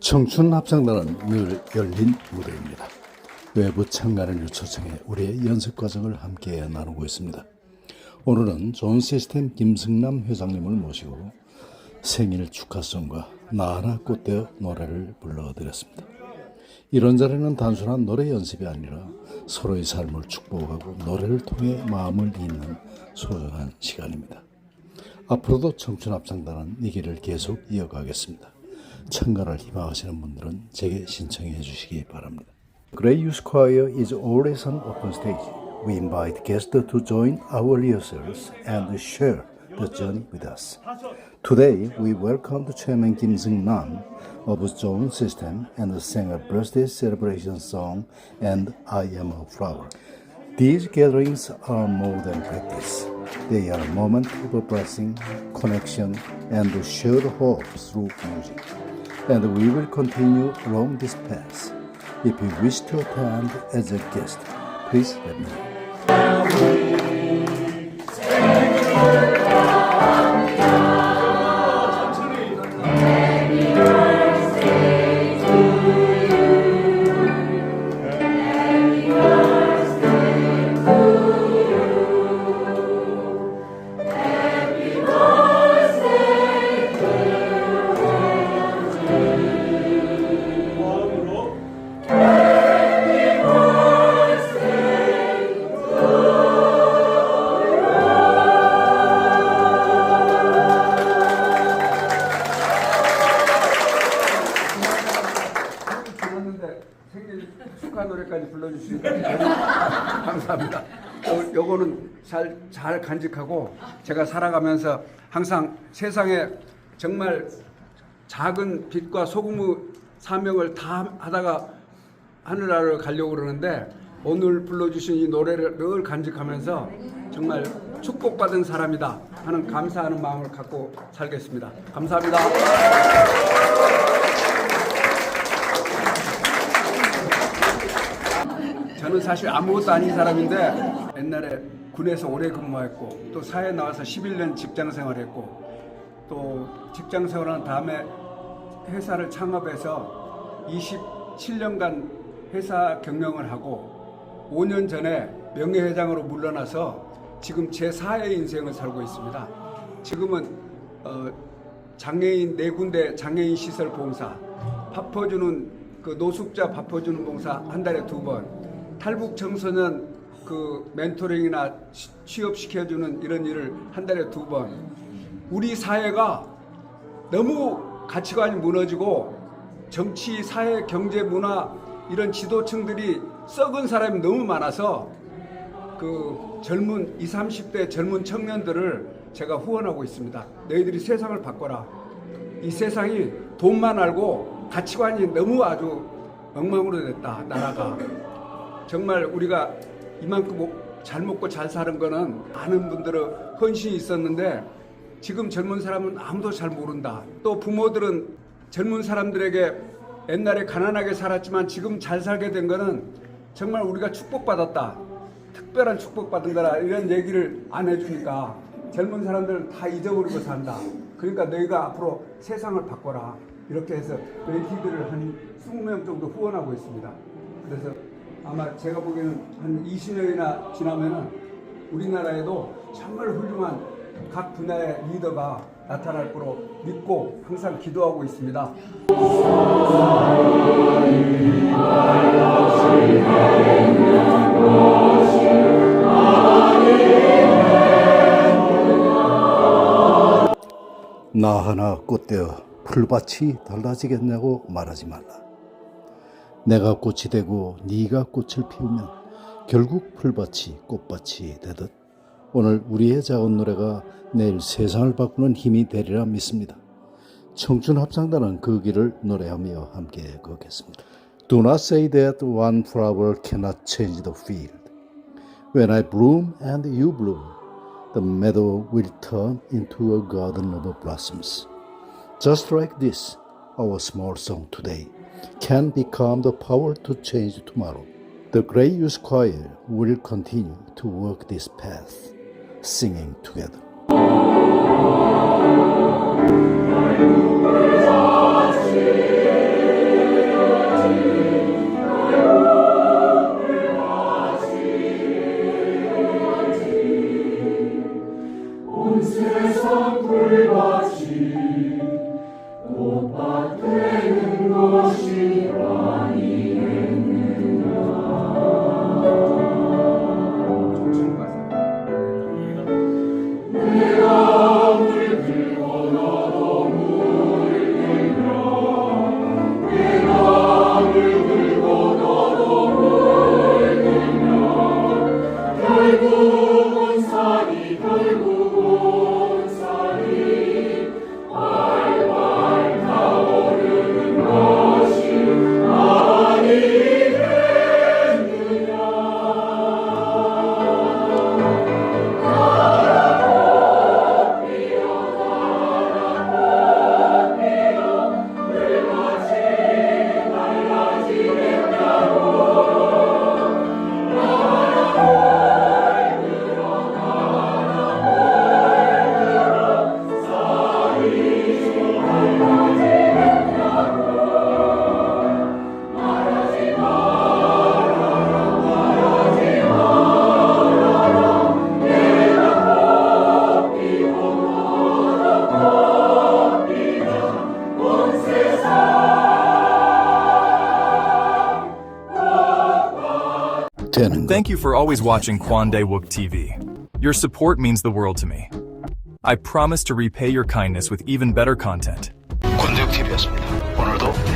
청춘 합창단은 늘 열린 무대입니다. 외부 참가를 초청해 우리의 연습 과정을 함께 나누고 있습니다. 오늘은 좋은 시스템 김승남 회장님을 모시고 생일 축하송과 나하나 꽃되어 노래를 불러드렸습니다. 이런 자리는 단순한 노래 연습이 아니라 서로의 삶을 축복하고 노래를 통해 마음을 잇는 소중한 시간입니다. 앞으로도 청춘 합창단은 이 길을 계속 이어가겠습니다. 참가를 희망하시는 분들은 제게 신청해 주시기 바랍니다. Grey Youth Choir is always on open stage. We invite guests to join our rehearsals and share the journey with us. Today, we welcome the Chairman Kim Seung Nam of Zone System and sang a birthday celebration song and I Am a Flower. These gatherings are more than practice. They are a moment of blessing, connection, and shared hope through music. And we will continue along this path. If you wish to attend as a guest, please let me know. 생일 축하 노래까지 불러주시니까 감사합니다. 요, 요거는 잘, 잘 간직하고 제가 살아가면서 항상 세상에 정말 작은 빛과 소금의 사명을 다 하다가 하늘나라를 가려고 그러는데 오늘 불러주신 이 노래를 늘 간직하면서 정말 축복받은 사람이다 하는 감사하는 마음을 갖고 살겠습니다. 감사합니다. 저는 사실 아무것도 아닌 사람인데 옛날에 군에서 오래 근무했고 또 사회 나와서 11년 직장 생활했고 또 직장 생활한 다음에 회사를 창업해서 27년간 회사 경영을 하고 5년 전에 명예회장으로 물러나서 지금 제 4의 인생을 살고 있습니다. 지금은 어, 장애인 네 군데 장애인 시설 봉사, 밥 퍼주는 그 노숙자 밥 퍼주는 봉사 한 달에 두 번, 탈북 청소년 그 멘토링이나 시- 취업시켜주는 이런 일을 한 달에 두 번. 우리 사회가 너무 가치관이 무너지고 정치, 사회, 경제, 문화 이런 지도층들이 썩은 사람이 너무 많아서 그 젊은 20, 30대 젊은 청년들을 제가 후원하고 있습니다. 너희들이 세상을 바꿔라. 이 세상이 돈만 알고 가치관이 너무 아주 엉망으로 됐다. 나라가. 정말 우리가 이만큼 못- 잘 먹고 잘 사는 거는 많은 분들은 헌신이 있었는데 지금 젊은 사람은 아무도 잘 모른다. 또 부모들은 젊은 사람들에게 옛날에 가난하게 살았지만 지금 잘 살게 된 거는 정말 우리가 축복받았다. 특별한 축복받은 거라 이런 얘기를 안 해주니까 젊은 사람들은 다 잊어버리고 산다. 그러니까 너희가 앞으로 세상을 바꿔라. 이렇게 해서 멘티들을 한 20명 정도 후원하고 있습니다. 그래서 아마 제가 보기에는 한 20년이나 지나면은 우리나라에도 정말 훌륭한 각 분야의 리더가 나타날 거로 믿고 항상 기도하고 있습니다. 나 하나 꽃되어 풀밭이 달라지겠냐고 말하지 말라. 내가 꽃이 되고 네가 꽃을 피우면 결국 풀밭이 꽃밭이 되듯 오늘 우리의 작은 노래가 내일 세상을 바꾸는 힘이 되리라 믿습니다. 청춘 합창단은 그 길을 노래하며 함께 걷겠습니다. Do not say that one flower cannot change the field. When I bloom and you bloom, the meadow will turn into a garden of blossoms. Just like this, our small song today can become the power to change tomorrow. The Great Youth Choir will continue to walk this path, singing together. Thank you for always watching Kwandae Wook TV. Your support means the world to me. I promise to repay your kindness with even better content. 권대욱 TV였습니다.